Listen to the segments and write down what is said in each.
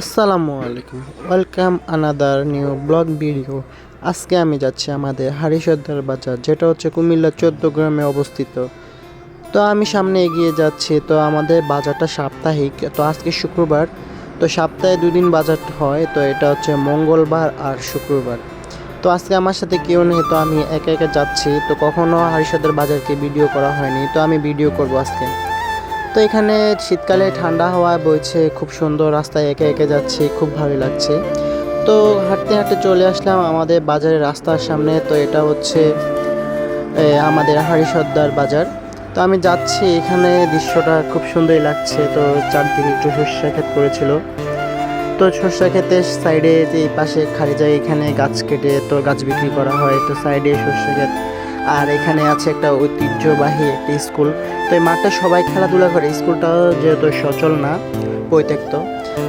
আসসালামু আলাইকুম। Welcome another new blog video আজকে আমি যাচ্ছি আমাদের হারিসর্দার বাজার, যেটা হচ্ছে কুমিল্লা চোদ্দ গ্রামে অবস্থিত। তো আমি সামনে এগিয়ে যাচ্ছি, তো আমাদের বাজারটা সাপ্তাহিক, তো আজকে শুক্রবার। তো সপ্তাহে দুদিন বাজার হয়, তো এটা হচ্ছে মঙ্গলবার আর শুক্রবার। তো আজকে আমার সাথে কেউ নেই, তো আমি একা একা যাচ্ছি। তো কখনো হারিসর্দার বাজারকে ভিডিও করা হয়নি, তো আমি ভিডিও করব আজকে। তো এখানে শীতকালে ঠান্ডা হাওয়া বইছে, খুব সুন্দর রাস্তায় একে একে যাচ্ছি, খুব ভালো লাগছে। তো হাঁটতে হাঁটতে চলে আসলাম আমাদের বাজারের রাস্তার সামনে, তো এটা হচ্ছে আমাদের হাড়িসর্দার বাজার। তো আমি যাচ্ছি, এখানে দৃশ্যটা খুব সুন্দরই লাগছে, তো চারদিকে একটু সর্ষে ক্ষেত করেছিল। তো সর্ষে ক্ষেতের সাইডে যে পাশে খালি যায় এখানে গাছ কেটে তো গাছ বিক্রি করা হয়, তো সাইডে সর্ষে ক্ষেত। আর এখানে আছে একটা ঐতিহ্যবাহী একটা স্কুল। তো এই মাঠটা সবাই খেলাধুলা করে স্কুলটাও যেহেতু সচল না, পরিত্যক্ত।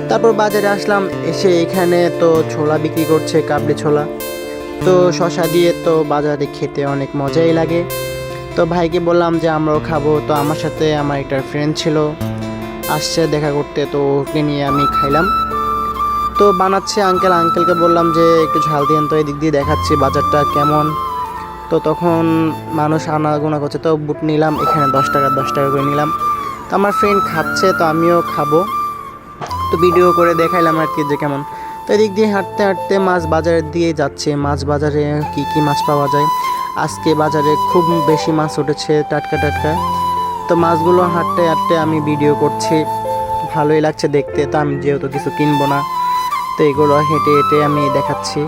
তারপর বাজারে আসলাম, এসে এখানে তো ছোলা বিক্রি করছে, কাবলি ছোলা। তো শশা দিয়ে তো বাজারে খেতে অনেক মজাই লাগে। তো ভাইকে বললাম যে, আমরাও খাব। তো আমার সাথে আমার একটা ফ্রেন্ড ছিল, আসছে দেখা করতে, তো ওকে নিয়ে আমি খাইলাম। তো বানাচ্ছে আঙ্কেল আঙ্কেলকে বললাম যে, একটু ঝাল দিন তো, এদিক দিয়ে দেখাচ্ছি বাজারটা কেমন? তো তখন মানুষ আনাগোনা করছে, তো বুট নিলাম, এখানে দশ টাকা দশ টাকা করে নিলাম। তো আমার ফ্রেন্ড খাচ্ছে, তো আমিও খাব। তো ভিডিও করে দেখাইলাম আর কি যে কেমন। তো এদিক দিয়ে হাঁটতে হাঁটতে মাছ বাজারের দিয়ে যাচ্ছে। মাছ বাজারে কি কি মাছ পাওয়া যায়? আজকে বাজারে খুব বেশি মাছ উঠেছে, টাটকা টাটকা। তো মাছগুলো হাঁটতে হাঁটতে আমি ভিডিও করছি। ভালোই লাগছে দেখতে, তো আমি যেহেতু কিছু কিনবো না, তো এগুলো হেঁটে হেঁটে আমি দেখাচ্ছি।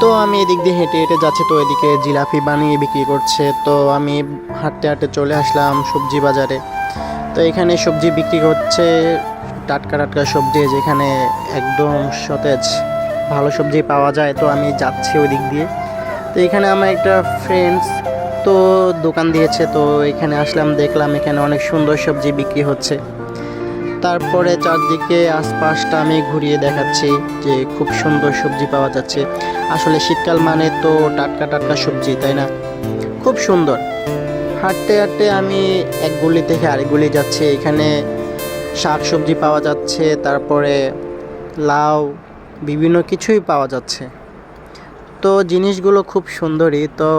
তো আমি এদিক দিয়ে হেঁটে হেঁটে যাচ্ছি, তো এদিকে জিলাপি বানিয়ে বিক্রি করছে। তো আমি হাঁটতে হাঁটতে চলে আসলাম সবজি বাজারে। তো এখানে সবজি বিক্রি করছে টাটকা টাটকা সবজি, যেখানে একদম সতেজ, ভালো সবজি পাওয়া যায়। তো আমি যাচ্ছি ওই দিক দিয়ে। তো এখানে আমার একটা ফ্রেন্ডস তো দোকান দিয়েছে, তো এখানে আসলাম, দেখলাম এখানে অনেক সুন্দর সবজি বিক্রি হচ্ছে। তারপরে চারদিকে আশপাশটা আমি ঘুরিয়ে দেখাচ্ছি যে খুব সুন্দর সবজি পাওয়া যাচ্ছে। আসলে শীতকাল মানে তো টাটকা টাটকা সবজি, তাই না? খুব সুন্দর। হাঁটতে হাঁটতে আমি এক গলি থেকে আরেক গলি যাচ্ছি। এখানে শাক সবজি পাওয়া যাচ্ছে, তারপরে লাউ, বিভিন্ন কিছুই পাওয়া যাচ্ছে। তো জিনিসগুলো খুব সুন্দরই। তো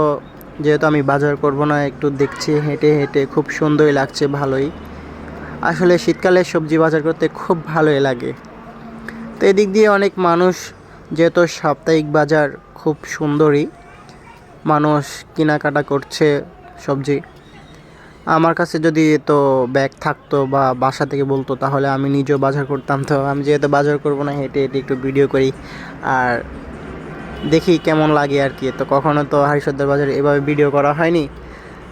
যেহেতু আমি বাজার করব না, একটু দেখছি, হেঁটে হেঁটে খুব সুন্দরই লাগছে, ভালোই। আসলে শীতকালে সবজি বাজার করতে খুব ভালোই লাগে। তো এদিক দিয়ে অনেক মানুষ, যেহেতু সাপ্তাহিক বাজার খুব সুন্দরই, মানুষ কেনাকাটা করছে সবজি। আমার কাছে যদি তো ব্যাগ থাকতো বা বাসা থেকে বলতো, তাহলে আমি নিজেও বাজার করতাম। তো আমি যেহেতু বাজার করব না, হেঁটে হেঁটে একটু ভিডিও করি আর দেখি কেমন লাগে আর কি। তো কখনো তো হারিসর্দার বাজারে এভাবে ভিডিও করা হয়নি।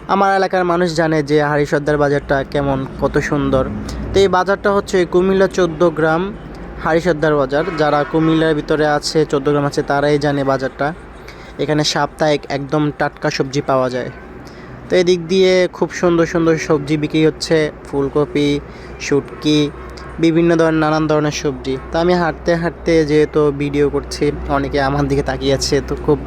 আমার এলাকার মানুষ জানে যে হারিসর্দার বাজারটা কেমন, কত সুন্দর। তো এই বাজারটা হচ্ছে কুমিল্লা চোদ্দ গ্রাম হারিসর্দার বাজার। যারা কুমিল্লার ভিতরে আছে, চোদ্দ গ্রাম আছে, তারাই জানে বাজারটা। এখানে সাপ্তাহিক একদম টাটকা সবজি পাওয়া যায়। তো এদিক দিয়ে খুব সুন্দর সুন্দর সবজি বিক্রি হচ্ছে। ফুলকপি, শুটকি, বিভিন্ন ধরনের, নানান ধরনের সবজি। তো আমি হাঁটতে হাঁটতে যেহেতু ভিডিও করছি, অনেকে আমার দিকে তাকিয়ে আছে, তো খুব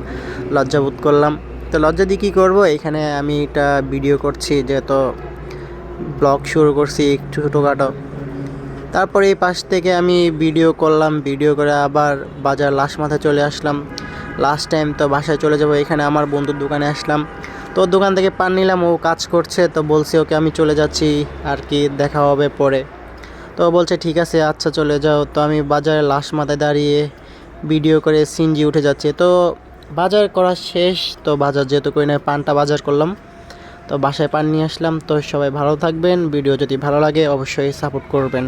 লজ্জাবোধ করলাম। তো লজ্জা দিয়ে কী করব? এখানে আমি এটা ভিডিও করছি, যেহেতু ব্লগ শুরু করছি একটু ছোটোখাটো। তারপরে এই পাশ থেকে আমি ভিডিও করলাম ভিডিও করে আবার বাজার লাস্ট মাথায় চলে আসলাম। লাস্ট টাইম তো বাসায় চলে যাব, এখানে আমার বন্ধুর দোকানে আসলাম। তো দোকান থেকে পান নিলাম, ও কাজ করছে, তো বলছি ওকে আমি চলে যাচ্ছি, আর কি দেখা হবে পরে। তো বলছে, ঠিক আছে আচ্ছা চলে যাও। তো আমি বাজারে লাস্ট মাথায় দাঁড়িয়ে ভিডিও করে সিনজি উঠে যাচ্ছে। তো বাজার করা শেষ, তো বাজার যেহেতু করি না পানটা বাজার করলাম। তো বাসায় পান নিয়ে আসলাম, তো সবাই ভালো থাকবেন। ভিডিও যদি ভালো লাগে, অবশ্যই সাপোর্ট করবেন।